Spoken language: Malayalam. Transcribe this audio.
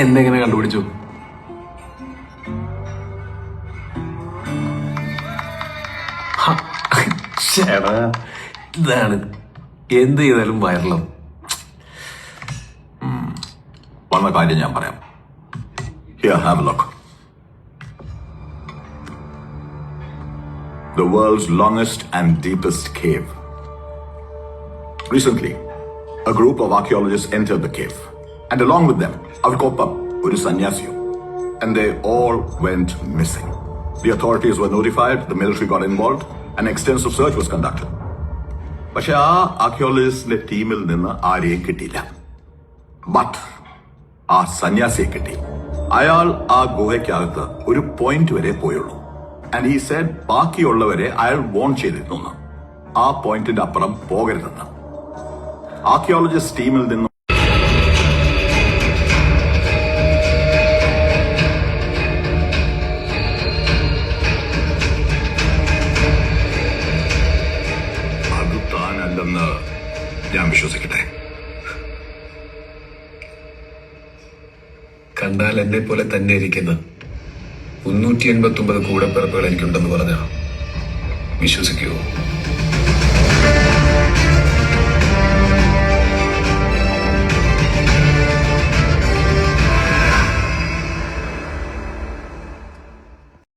എന്നെങ്ങനെ കണ്ടുപിടിച്ചു ഇതാണ് എന്ത് ചെയ്താലും വൈറലാവും വന്ന കാര്യം ഞാൻ പറയാം Havelock The world's longest and deepest cave. Recently, a group of archaeologists entered the cave, and along with them അവർക്കൊപ്പം ഒരു സന്യാസിയും. And they all went missing. The authorities were notified, the military got involved, an extensive search was conducted. പക്ഷെ ആ ആർക്കിയോളജിസ്റ്റിന്റെ ടീമിൽ നിന്ന് ആരെയും കിട്ടിയില്ല. ബട്ട് ആ സന്യാസിയെ കിട്ടി. അയാൾ ആ ഗുഹയ്ക്കകത്ത് ഒരു പോയിന്റ് വരെ പോയുള്ളൂ. ആൻഡ് ഈ സെഡ് ബാക്കിയുള്ളവരെ അയാൾ വോൺ ചെയ്തിരുന്നു. ആ പോയിന്റിന്റെ അപ്പുറം പോകരുതെന്ന്. ആർക്കിയോളജിസ്റ്റ് ടീമിൽ നിന്നും താനല്ലെന്ന് ഞാൻ വിശ്വസിക്കട്ടെ കണ്ടാൽ എന്നെ പോലെ തന്നെ ഇരിക്കുന്ന. മുന്നൂറ്റി എൺപത്തി ഒമ്പത് കൂടെ പിറപ്പുകൾ എനിക്കുണ്ടെന്ന് പറഞ്ഞ വിശ്വസിക്കുമോ